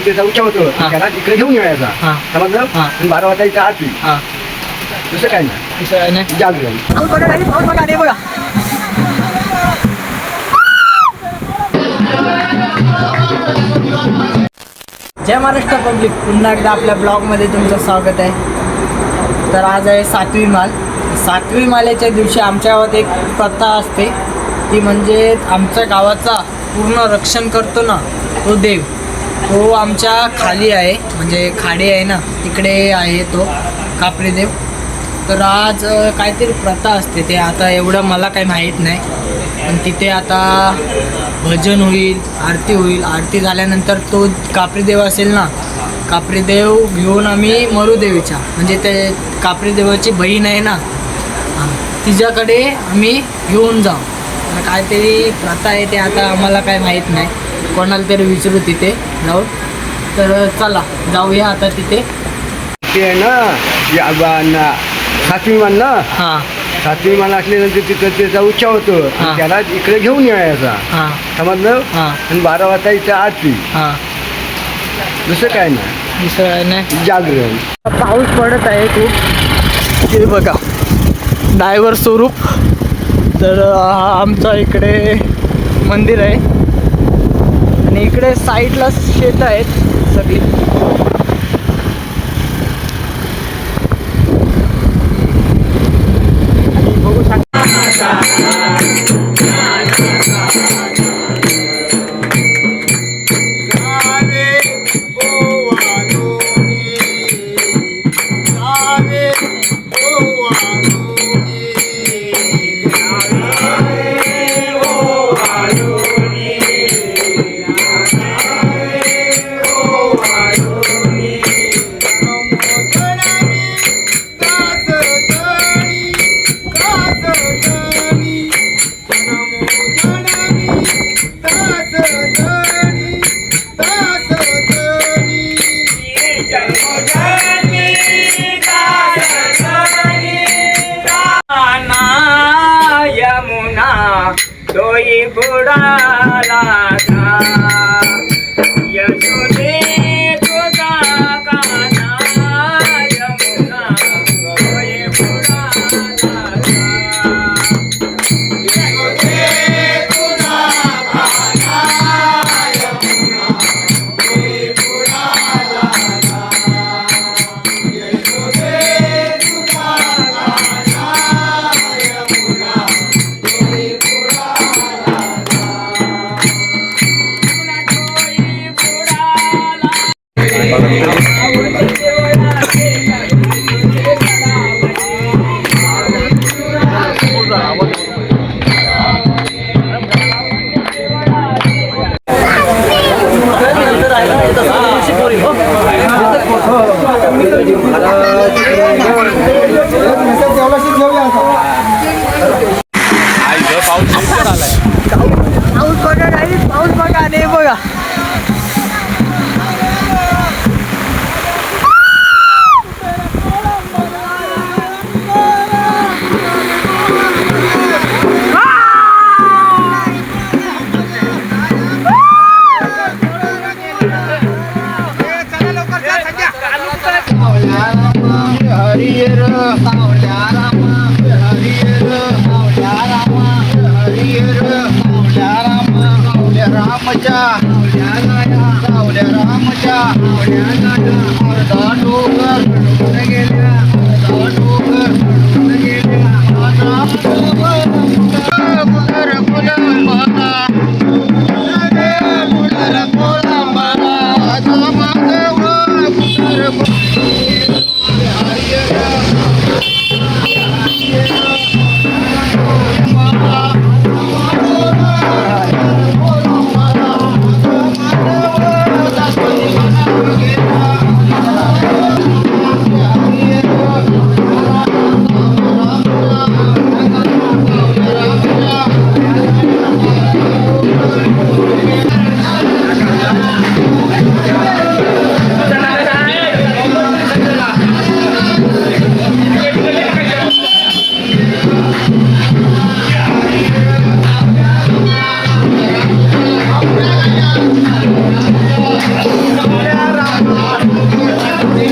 तिथं ते जाऊच्या होतं. त्याला तिकडे घेऊन यायचा हा. समजलं. आणि बारा वाजायच्या आरती हा. दुसरं काय नाही. जागरण बघा नाही. बघा जय महाराष्ट्र पब्लिक. पुन्हा एकदा आपल्या ब्लॉगमध्ये तुमचं स्वागत आहे. तर आज आहे सातवी माल. सातवी मालेच्या दिवशी आमच्या गावात एक प्रथा असते. ती म्हणजे आमच्या गावाचा पूर्ण रक्षण करतो ना तो देव. तो आमच्या खाली आहे. म्हणजे खाडी आहे ना तिकडे आहे तो कापरीदेव. तर आज काहीतरी प्रथा असते ते. आता एवढं मला काही माहीत नाही. पण तिथे आता भजन होईल आरती होईल. आरती झाल्यानंतर तो कापरीदेव असेल ना कापरीदेव घेऊन आम्ही मरुदेवीच्या. म्हणजे ते कापरीदेवाची बहीण आहे ना तिच्याकडे आम्ही घेऊन जाऊ. काहीतरी प्रथा आहे ते आता आम्हाला काय माहीत नाही. कोणाला तरी विचारू तिथे जाऊन तर चला जाऊया आता तिथे. ते आहे ना या बा- ना- सातवी मान ना? हां. सातवी मान असल्यानंतर तिथं ते जाऊच्या होतं. हा. त्याला इकडे घेऊन यायचा हां. समजलं? हां. आणि बारा वाजायच्या आरती. हां. दुसरं काय नाही. दुसरं आहे ना जागरण. पाऊस पडत आहे खूप. हे बघा डायव्हर स्वरूप. तर आमचा इकडे मंदिर आहे. आणि इकडे साईडला शेत आहेत सगळी. Bye. రామచ రామచ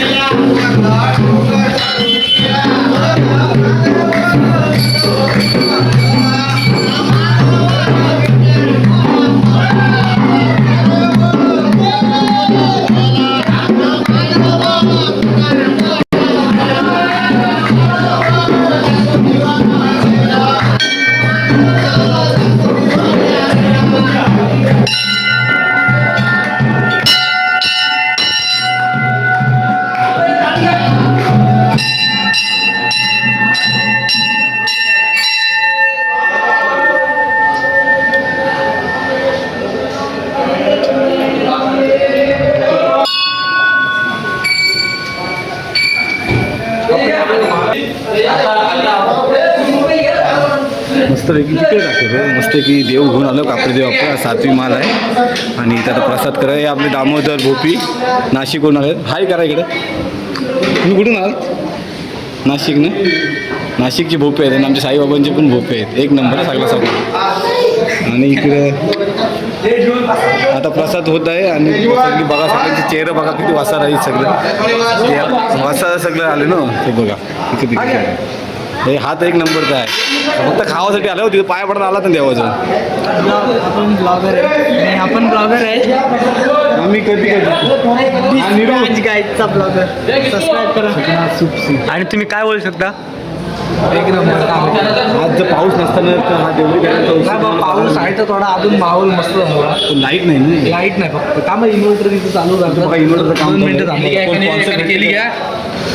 जिल्हा मस्त इकडे दाखवतो मस्त की देव घेऊन आलो कापडे देव आपला सातवी माल आहे. आणि त्याचा आता प्रसाद करा. हे आपले दामोदर भोपी नाशिकहून आले हाय करा इकडे. तुम्ही कुठून आहात नाशिक ना नाशिकचे भोपे आहेत आणि आमच्या साईबाबांचे पण भोपे आहेत. एक नंबर सगळा सगळं आणि इकडे आता प्रसाद होत आहे आणि सगळी बघा सगळ्यांचे चेहरे बघा किती वासा राहील सगळं वासा सगळं आले ना? ते बघा इकडे तिकडे हे हात एक नंबरचा आहे फक्त खावासाठी आलं होती पाया पडत आला तर देवाचं. आपण ब्लॉगर आहे आणि आपण ब्लॉगर आहे आम्ही कधी कधी. ब्लॉगर सबस्क्राईब करा. आणि तुम्ही काय बोलू शकता? एक नंबर आज जर पाऊस नसताना तर हा देवळी करायचा पाऊस आहे तर थोडा अजून माहोल मस्त झाला. लाइट नाही लाइट नाही फक्त. का मग इन्व्हर्टर तिथे चालू झालं. बघा इन्व्हर्टरचं काम मिनिटं चालू आहे.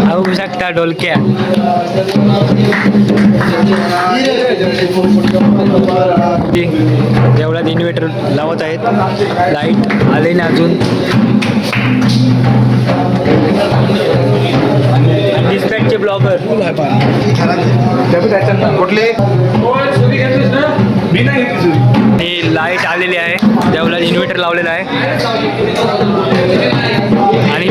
बघू शकता डोलक्या. जेवढ्यात इन्व्हर्टर लावत आहेत. लाइट आले ना अजून. डिस्पॅचचे ब्लॉगर. कुठले? ही लाइट आलेली आहे. जेवढ्यात इन्व्हर्टर लावलेला आहे. आणि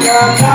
Nunca